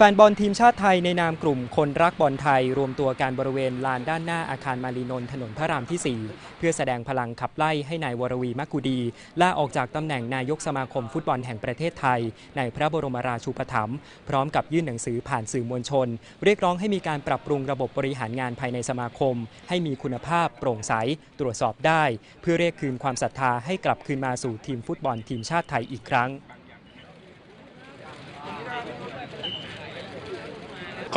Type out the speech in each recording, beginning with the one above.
แฟนบอลทีมชาติไทยในนามกลุ่มคนรักบอลไทย รวมตัวการบริเวณลานด้านหน้าอาคารมารีนนท์ถนนพระรามที่ 4 เพื่อแสดงพลังขับไล่ให้นายวรวีมักกุดีลาออกจากตำแหน่งนายกสมาคมฟุตบอลแห่งประเทศไทย ในพระบรมราชูปถัมภ์พร้อมกับยื่นหนังสือผ่านสื่อมวลชน เรียกร้องให้มีการปรับปรุงระบบบริหารงานภายในสมาคม ให้มีคุณภาพโปร่งใสตรวจสอบได้ เพื่อเรียกคืนความศรัทธาให้กลับคืนมาสู่ทีมฟุตบอลทีมชาติไทยอีกครั้ง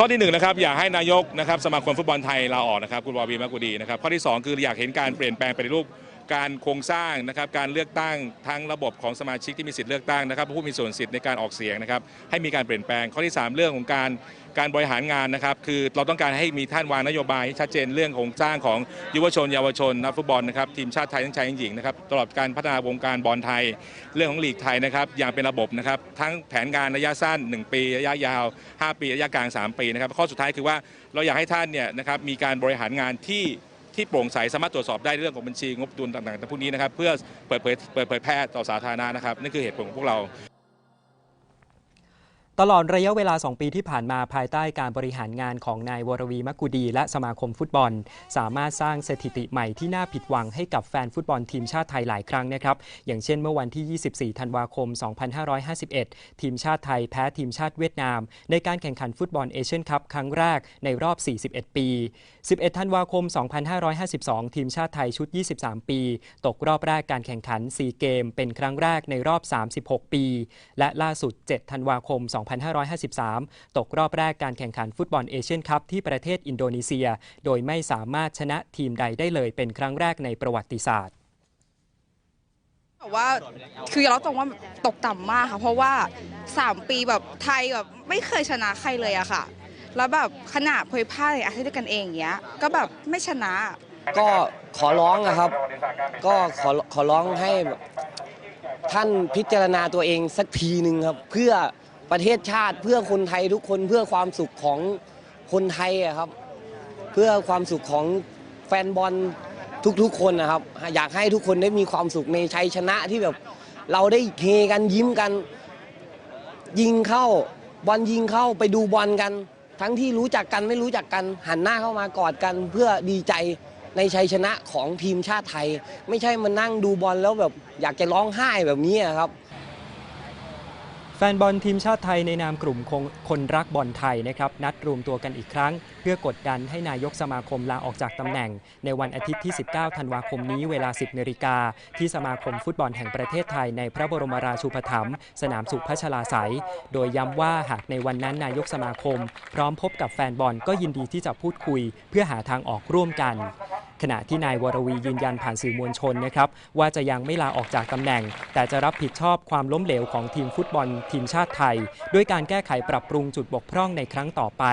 ข้อที่หนึ่งนะครับอยากให้นายกนะครับสมาคมฟุตบอลไทยลาออกนะครับคุณวาวีมากุดีนะครับข้อที่สองคืออยากเห็นการเปลี่ยนแปลงไปในรูป การโครงสร้างนะครับการเลือกตั้งทั้งระบบของสมาชิกที่มีสิทธิ์เลือกตั้งนะครับ ผู้มีส่วนสิทธิ์ในการออกเสียงนะครับให้มีการเปลี่ยนแปลงข้อที่สามเรื่องของการการบริหารงานนะครับ คือเราต้องการให้มีท่านวางนโยบายให้ชัดเจนเรื่องของสร้างของยุวชนเยาวชนนักฟุตบอลนะครับทีมชาติไทยทั้งชายทั้งหญิงนะครับตลอดการพัฒนาวงการบอลไทย เรื่องของลีกไทยนะครับอย่างเป็นระบบนะครับทั้งแผนงานระยะสั้น 1 ปีระยะยาว 5 ปีระยะกลาง 3 ปีนะครับข้อสุดท้ายคือว่าเราอยากให้ท่านเนี่ยนะครับมีการบริหารงานที่ ที่โปร่งใสสามารถตรวจสอบได้เรื่องของบัญชีงบดุลต่างๆพวกนี้นะครับเพื่อเปิดเผยเปิดเผยแพร่ต่อสาธารณะนะครับนั่นคือเหตุผลของพวกเรา ตลอดระยะเวลา 2 ปีที่ผ่านมาภายใต้การบริหารงานของนายวรวีมักกุดี และสมาคมฟุตบอล สามารถสร้างสถิติใหม่ที่น่าผิดหวังให้กับแฟนฟุตบอลทีมชาติไทยหลายครั้งนะครับ อย่างเช่นเมื่อวันที่ 24 ธันวาคม 2551 ทีมชาติไทยแพ้ทีมชาติเวียดนาม ในการแข่งขันฟุตบอลเอเชียนคัพครั้งแรกในรอบ 41 ปี 11 ธันวาคม 2552 ทีมชาติไทยชุด 23 ปี ตกรอบแรกการแข่งขัน4เกม เป็นครั้งแรกในรอบ 36 ปี และล่าสุด 7 ธันวาคม2553 ตกรอบแรกการแข่งขันฟุตบอลเอเชียนคัพที่ประเทศอินโดนีเซีย โดยไม่สามารถชนะทีมใดได้เลยเป็นครั้งแรกในประวัติศาสตร์แต่ว่าคือเราตรงว่าตกต่ำมากค่ะ เพราะว่า 3 ปีแบบไทยแบบไม่เคยชนะใครเลยอะค่ะ แล้วแบบขนาดเพยพ่ายอาเซียนด้วยกันเองอย่างเงี้ย ก็แบบไม่ชนะ ก็ขอร้องนะครับ ก็ขอขอร้องให้ท่านพิจารณาตัวเองสักทีหนึ่งครับ เพื่อ ประเทศชาติเพื่อคนไทยทุกคนเพื่อความสุขของคนไทยอะครับ เพื่อความสุขของแฟนบอลทุกๆ คนนะครับ อยากให้ทุกคนได้มีความสุขในชัยชนะที่แบบเราได้เฮกันยิ้มกัน ยิงเข้าบอลยิงเข้าไปดูบอลกัน ทั้งที่รู้จักกันไม่รู้จักกันหันหน้าเข้ามากอดกัน เพื่อดีใจในชัยชนะของทีมชาติไทย ไม่ใช่มานั่งดูบอลแล้วแบบอยากจะร้องไห้แบบนี้ครับ แฟนบอลทีมชาติไทยในนามกลุ่มคนคนรักบอลไทยนะครับนัดรวมตัวกันอีกครั้ง เพื่อกดดันให้นายกสมาคมลาออกจากตำแหน่ง ในวันอาทิตย์ที่ 19 ธันวาคมนี้เวลา 10นาฬิกาที่สมาคมฟุตบอลแห่งประเทศไทยในพระบรมราชูปถัมภ์สนามสุพัชลาไสยโดยย้ำว่าหากในวันนั้นนายกสมาคม พร้อมพบกับแฟนบอลก็ยินดีที่จะพูดคุย เพื่อหาทางออกร่วมกัน ขณะที่นายวรวียืนยันผ่านสื่อมวลชนนะครับว่าจะยังไม่ลาออกจากตำแหน่ง แต่จะรับผิดชอบความล้มเหลวของทีมฟุตบอลทีมชาติไทย ด้วยการแก้ไขปรับปรุงจุดบกพร่องในครั้งต่อไป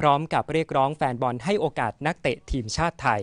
พร้อมกับเรียกร้องแฟนบอลให้โอกาสนักเตะทีมชาติไทย